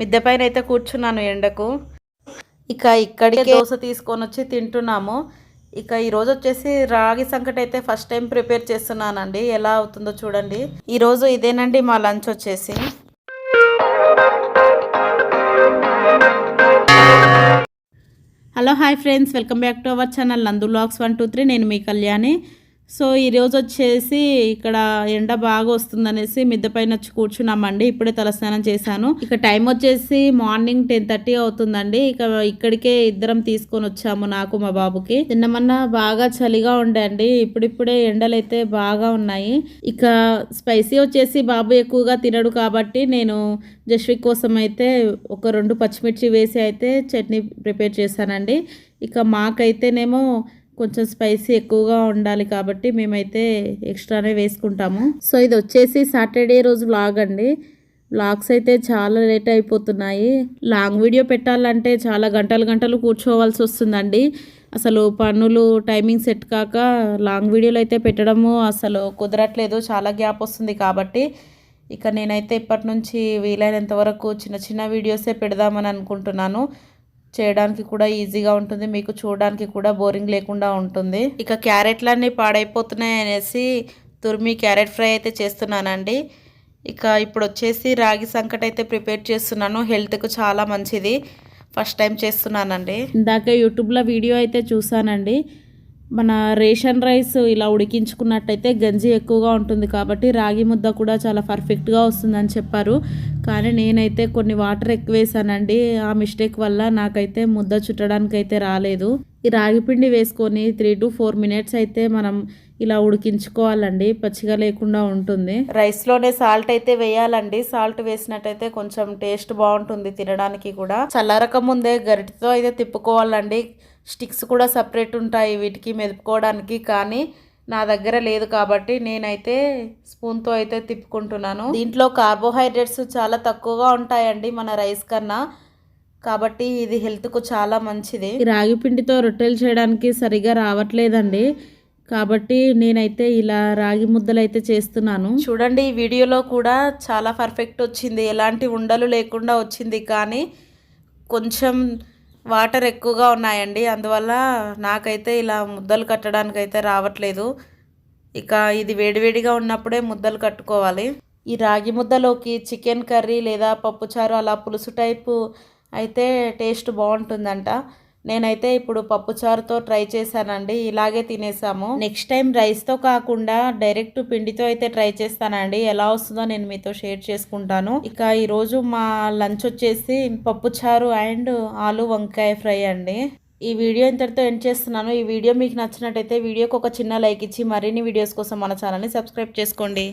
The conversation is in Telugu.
మిద్దె పైన అయితే కూర్చున్నాను ఎండకు. ఇక ఇక్కడికే దోశ తీసుకొని వచ్చి తింటున్నాము. ఇక ఈ రోజు వచ్చేసి రాగి సంకటి అయితే ఫస్ట్ టైం ప్రిపేర్ చేస్తున్నానండి. ఎలా అవుతుందో చూడండి. ఈ రోజు ఇదేనండి మా లంచ్ వచ్చేసి. Hello hi friends. Welcome back to our channel Nandu blogs one two three. నేను మీ కళ్యాణి. సో ఈరోజు వచ్చేసి ఇక్కడ ఎండ బాగా వస్తుందనేసి మిద్దె పైన వచ్చి కూర్చున్నామండి. ఇప్పుడే తలస్నానం చేశాను. ఇక టైం వచ్చేసి మార్నింగ్ టెన్ థర్టీ అవుతుందండి. ఇక ఇక్కడికే ఇద్దరం తీసుకొని వచ్చాము నాకు మా బాబుకి. నిన్నమన్నా బాగా చలిగా ఉండే అండి ఇప్పుడిప్పుడే ఎండలు అయితే బాగా ఉన్నాయి. ఇక స్పైసీ వచ్చేసి బాబు ఎక్కువగా తినడు కాబట్టి నేను జస్విక్ కోసం అయితే ఒక రెండు పచ్చిమిర్చి వేసి అయితే చట్నీ ప్రిపేర్ చేశానండి. ఇక మాకైతేనేమో కొంచెం స్పైసీ ఎక్కువగా ఉండాలి కాబట్టి మేమైతే ఎక్స్ట్రానే వేసుకుంటాము. సో ఇది వచ్చేసి సాటర్డే రోజు వ్లాగ్ అండి. వ్లాగ్స్ అయితే చాలా లేట్ అయిపోతున్నాయి. లాంగ్ వీడియో పెట్టాలంటే చాలా గంటలు గంటలు కూర్చోవాల్సి వస్తుందండి. అసలు పనులు టైమింగ్ సెట్ కాక లాంగ్ వీడియోలు అయితే పెట్టడము అసలు కుదరట్లేదు. చాలా గ్యాప్ వస్తుంది కాబట్టి ఇక నేనైతే ఇప్పటి నుంచి వీలైనంత వరకు చిన్న చిన్న వీడియోసే పెడదామని అనుకుంటున్నాను. చేయడానికి కూడా ఈజీగా ఉంటుంది. మీకు చూడడానికి కూడా బోరింగ్ లేకుండా ఉంటుంది. ఇక క్యారెట్లన్నీ పాడైపోతున్నాయి అనేసి తురిమి క్యారెట్ ఫ్రై అయితే చేస్తున్నానండి. ఇక ఇప్పుడు వచ్చేసి రాగి సంకట అయితే ప్రిపేర్ చేస్తున్నాను. హెల్త్కు చాలా మంచిది. ఫస్ట్ టైం చేస్తున్నానండి. ఇందాక యూట్యూబ్లో వీడియో అయితే చూసానండి. మన రేషన్ రైస్ ఇలా ఉడికించుకున్నట్టయితే గంజి ఎక్కువగా ఉంటుంది కాబట్టి రాగి ముద్ద కూడా చాలా పర్ఫెక్ట్గా వస్తుందని చెప్పారు. కానీ నేనైతే కొన్ని వాటర్ ఎక్కువ వేసానండి. ఆ మిస్టేక్ వల్ల నాకైతే ముద్ద చుట్టడానికి అయితే రాలేదు. ఈ రాగి పిండి వేసుకొని త్రీ టు ఫోర్ మినిట్స్ అయితే మనం ఇలా ఉడికించుకోవాలండి. పచ్చిగా లేకుండా ఉంటుంది. రైస్లోనే సాల్ట్ అయితే వేయాలండి. సాల్ట్ వేసినట్టయితే కొంచెం టేస్ట్ బాగుంటుంది తినడానికి కూడా. చల్లారక ముందే గరిటితో అయితే తిప్పుకోవాలండి. స్టిక్స్ కూడా సపరేట్ ఉంటాయి వీటికి మెదుపుకోవడానికి కానీ నా దగ్గర లేదు కాబట్టి నేనైతే స్పూన్తో అయితే తిప్పుకుంటున్నాను. దీంట్లో కార్బోహైడ్రేట్స్ చాలా తక్కువగా ఉంటాయండి మన రైస్ కన్నా. కాబట్టి ఇది హెల్త్కు చాలా మంచిది. రాగి పిండితో రొట్టెలు చేయడానికి సరిగా రావట్లేదండి. కాబట్టి నేనైతే ఇలా రాగి ముద్దలు అయితే చేస్తున్నాను. చూడండి ఈ వీడియోలో కూడా చాలా పర్ఫెక్ట్ వచ్చింది. ఎలాంటి ఉండలు లేకుండా వచ్చింది. కానీ కొంచెం వాటర్ ఎక్కువగా ఉన్నాయండి. అందువల్ల నాకైతే ఇలా ముద్దలు కట్టడానికి అయితే రావట్లేదు. ఇక ఇది వేడివేడిగా ఉన్నప్పుడే ముద్దలు కట్టుకోవాలి. ఈ రాగి ముద్దలోకి చికెన్ కర్రీ లేదా పప్పుచారు అలా పులుసు టైపు అయితే టేస్ట్ బాగుంటుందంట. నేనైతే ఇప్పుడు పప్పుచారుతో ట్రై చేశానండి ఇలాగే తినేసాము. నెక్స్ట్ టైం రైస్తో కాకుండా డైరెక్ట్ పిండితో అయితే ట్రై చేస్తానండి. ఎలా వస్తుందో నేను మీతో షేర్ చేసుకుంటాను. ఇక ఈరోజు మా లంచ్ వచ్చేసి పప్పుచారు అండ్ ఆలు వంకాయ ఫ్రై అండి. ఈ వీడియో ఇంతటితో ఎండ్ చేస్తున్నాను. ఈ వీడియో మీకు నచ్చినట్టయితే వీడియోకి ఒక చిన్న లైక్ ఇచ్చి మరిన్ని వీడియోస్ కోసం మన ఛానల్ని సబ్స్క్రైబ్ చేసుకోండి.